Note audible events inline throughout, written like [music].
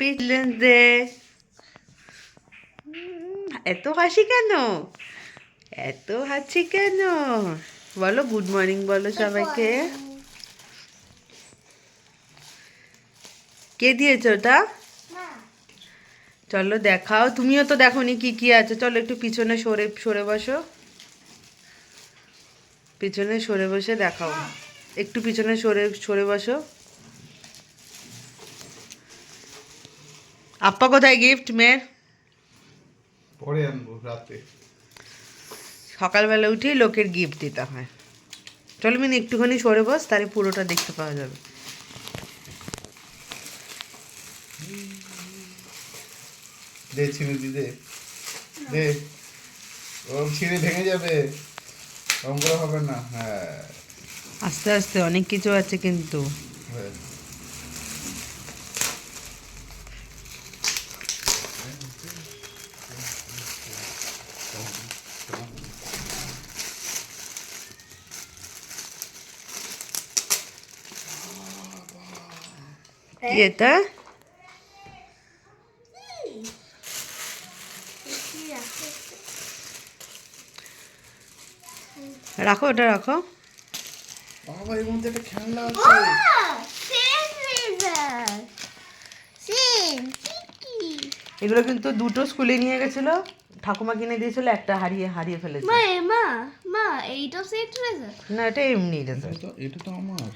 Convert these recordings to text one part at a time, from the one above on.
Children's day এত হাসি কেন? এত হাসি কেন? বলো গুড মর্নিং বলো সবাইকে। কে দিয়েছে ওটা? চলো দেখাও। তুমিও তো দেখো নি কি কি আছে। চলো একটু পিছনে সরে সরে বসো। পিছনে সরে বসে দেখাও। একটু পিছনে সরে সরে বসো। আপ্পা কোথায় গিফট মেয়ের? পরে আনব রাতে। সকালবেলা উঠে লোকের গিফট দিতে হয়। চলো মিনি একটুখানি সরে বস তাহলে পুরোটা দেখতে পাওয়া যাবে। দে ছিঁড়ে দি দে। দে। ওরম ছিঁড়ে ভেঙে যাবে। ওরম করে হবে না হ্যাঁ। আস্তে আস্তে অনেক কিছু আছে কিন্তু। হ্যাঁ। কি এটা রাখো ওটা রাখো। বাবা এর মধ্যে একটা খেলনা আছে। এগুলো কিন্তু দুটো স্কুলে নিয়ে গেছিল ঠাকুমা কিনে দিয়েছিল একটা হারিয়ে হারিয়ে ফেলেছে। মা এ মা মা এইটা সেট ট্রেজার না এটা এমনি রেজার এটা তো এটা তো আমার।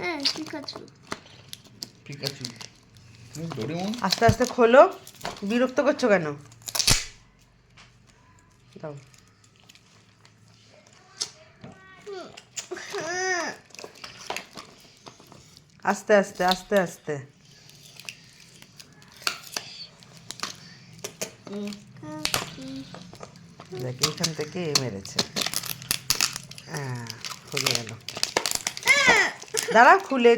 হ্যাঁ ঠিক আছে ঠিক আছে ডোরেমন আস্তে আস্তে খোলো। বিরক্ত করছ কেন? দাও। আস্তে আস্তে আস্তে আস্তে। দেখ এখান থেকে মেরেছে। হ্যাঁ খুলে গেল। দাঁড়া খুলে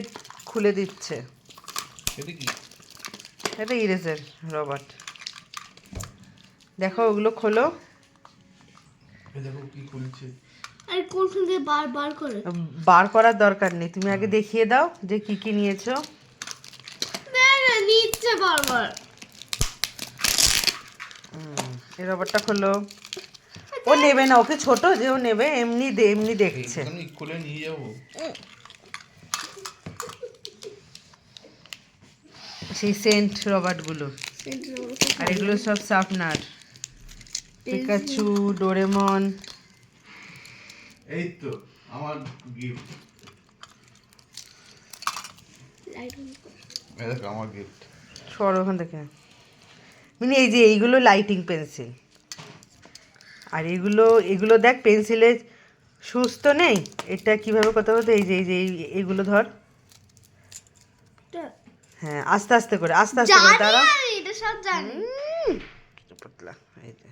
খুলে দিচ্ছে। এটা কি? ইরেজের রবার্ট দেখো ওগুলো খোলো। বার বার করে। বার করার দরকার নেই। তুমি আগে দেখিয়ে দাও যে কি কি নিয়েছো। নিচ্ছে বারবার এই রবারটা খোলো ও নেবে না ওকে ছোট যে ও নেবে এমনি দে এমনি দেখছে। খুলে নিয়ে যাব। সেই সেন্ট রবার্টগুলো। আর এগুলো সব সাপনার পিকাচু ডোরেমন। এই তো আমার গিফট আমার গিফট সর ওখান থেকে। মানে এই যে এইগুলো লাইটিং পেন্সিল আর এগুলো এগুলো দেখ পেন্সিলের সুস্থ নেই এটা কীভাবে কথা বলতে এই যে এই যে এইগুলো ধর। হ্যাঁ আস্তে আস্তে করে আস্তে আস্তে করে দাঁড়া। এটা সব জানি। পাতলা এই যে।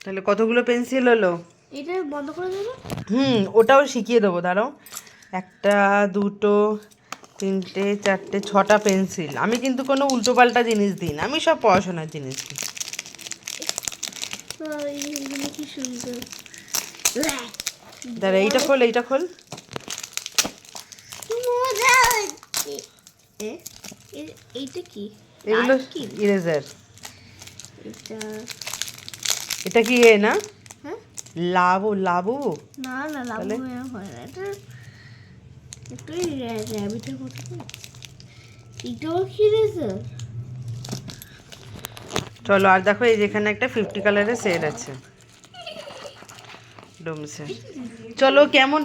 তাহলে কতগুলো পেন্সিল হলো? এটা বন্ধ করে দেবো? হুম ওটাও শিখিয়ে দেবো দাঁড়াও। একটা দুটো তিনটে চারটে ছটা পেন্সিল। আমি কিন্তু কোনো উল্টোপাল্টা জিনিস দিই না। আমি সব পড়াশোনার জিনিস দিই। দাঁড়া এইটা খোল এইটা খোল। এইটা কি? এগুলো কি? ইরেজার এটা এটা কি এ না? হ্যাঁ? লাবু লাবু? না না লাভ হয় না। এটা একটু র্যাবিটের মতো এটাও কি চলো আর দেখো এই যেখানে একটা ফিফটি কালারের সেট আছে। ডোমসে। চলো কেমন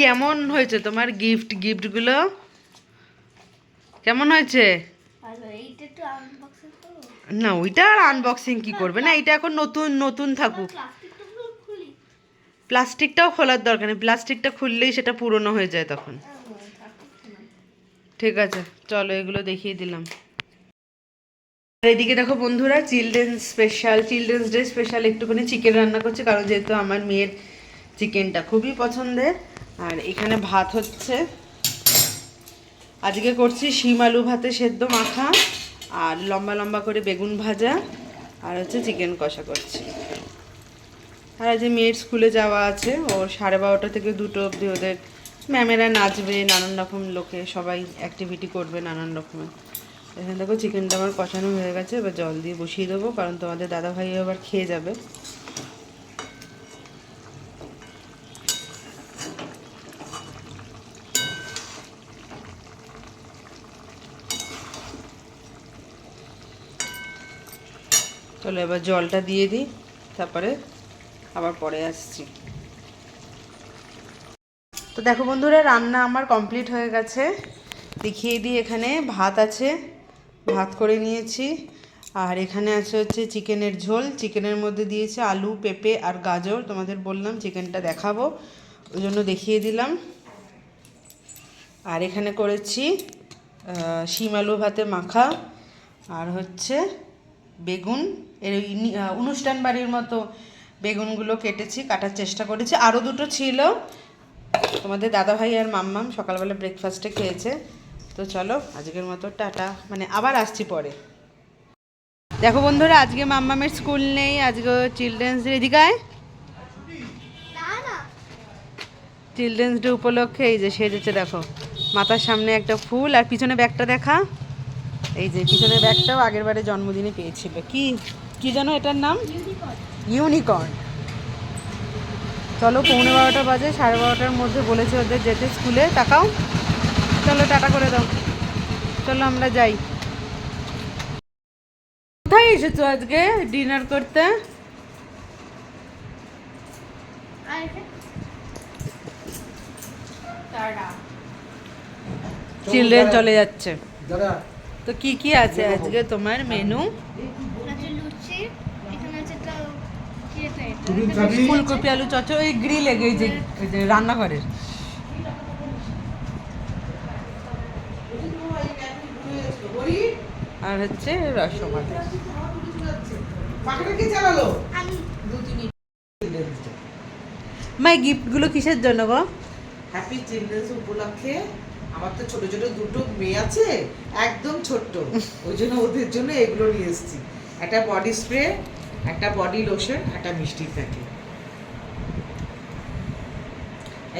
কেমন হয়েছে তোমার গিফট গিফটগুলো কেমন হয়েছে? করো। না ওইটা আর আনবক্সিং কি করবে? না এটা এখন নতুন নতুন থাকুক। খুলি প্লাস্টিকটাও খোলার দরকার নেই। প্লাস্টিকটা খুললেই সেটা পুরনো হয়ে যায় তখন। ঠিক আছে, চলো এগুলো দেখিয়ে দিলাম। এদিকে দেখো বন্ধুরা, children's special, children's day special একটুখানি চিকেন রান্না করছে, কারণ যেহেতু আমার মেয়ের চিকেনটা খুবই পছন্দের। আর এখানে ভাত হচ্ছে। আজকে করছি শিম আলু ভাতে সেদ্ধ মাখা আর লম্বা লম্বা করে বেগুন ভাজা। আর হচ্ছে চিকেন কষা করছি। আর আজ মেয়ের স্কুলে যাওয়া আছে, ও সাড়ে বারোটা থেকে দুটো অবধি ওদের ম্যামেরা নাচবে, নানান রকম লোকে সবাই অ্যাক্টিভিটি করবে নানান রকমের। এখানে দেখো চিকেনটা আমার কষানো হয়ে গেছে, এবার জল দিয়ে বসিয়ে দেবো, কারণ তোমাদের দাদা ভাই আবার খেয়ে যাবে। চলো এবার জলটা দিয়ে দিই, তারপরে আবার পরে আসছি। তো দেখো বন্ধুরা, রান্না আমার কমপ্লিট হয়ে গেছে। দেখিয়ে দিই, এখানে ভাত আছে, ভাত করে নিয়েছি। আর এখানে আছে হচ্ছে চিকেনের ঝোল। চিকেনের মধ্যে দিয়েছে আলু, পেঁপে আর গাজর। তোমাদের বললাম চিকেনটা দেখাবো, ওই জন্য দেখিয়ে দিলাম। আর এখানে করেছি শিম আলু ভাতে মাখা আর হচ্ছে বেগুন। এর অনুষ্ঠান বাড়ির মতো বেগুনগুলো কেটেছি, কাটার চেষ্টা করেছি। আরও দুটো ছিল। তোমাদের দাদাভাই আর মাম্মাম সকালবেলা ব্রেকফাস্টে খেয়েছে। তো চলো, আজকের মতো টাটা। মানে আবার আসছি পরে। দেখো বন্ধুরা, আজকে মাম্মামের স্কুল নেই, আজকে চিলড্রেন্স ডে এদিকে আয় না না চিলড্রেন্স ডে উপলক্ষে এই যে সেজেছে, দেখো। মাথার সামনে একটা ফুল, আর পিছনে ব্যাগটা দেখা। এই যে, পিছনে ব্যাগটাও আগের বারে জন্মদিনে পেয়েছিল। কি কি যেন এটার নাম? ইউনিকর্ন। চলো পৌনে বারোটা বাজে সাড়ে বারোটার মধ্যে বলেছে ওদের যেতে স্কুলে। তাকাও চলো টাটা করে দাও। চলো আমরা যাই। কোথায় এসেছ আজকে ডিনার করতে? চিলড্রেন চলে যাচ্ছে। তো কি কি আছে আজকে তোমার মেনু আছে লুচি এখানে আছে একটা কি এটা এটা? তুমি খাবি ফুলকপি আলু চচ্চড়ি ওই গ্রিল এই যে এই যে রান্নাঘরের। আর হচ্ছে রসমালাই। মাই গিফটগুলো কিসের জন্য গো? হ্যাপি চিলড্রেন্স উপলক্ষে আমার তো ছোট ছোট দুটো মেয়ে আছে একদম ছোট্ট। [laughs] ওই জন্য ওদের জন্য এগুলো নিয়ে এসেছি। একটা বডি স্প্রে একটা বডি লোশন একটা মিষ্টি প্যাকে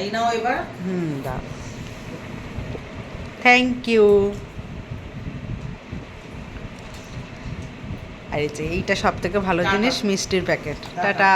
এই নাও এবার। হুম দাও। থ্যাংক ইউ আর এই যে এইটা সব থেকে ভালো জিনিস মিষ্টির প্যাকেট টাটা।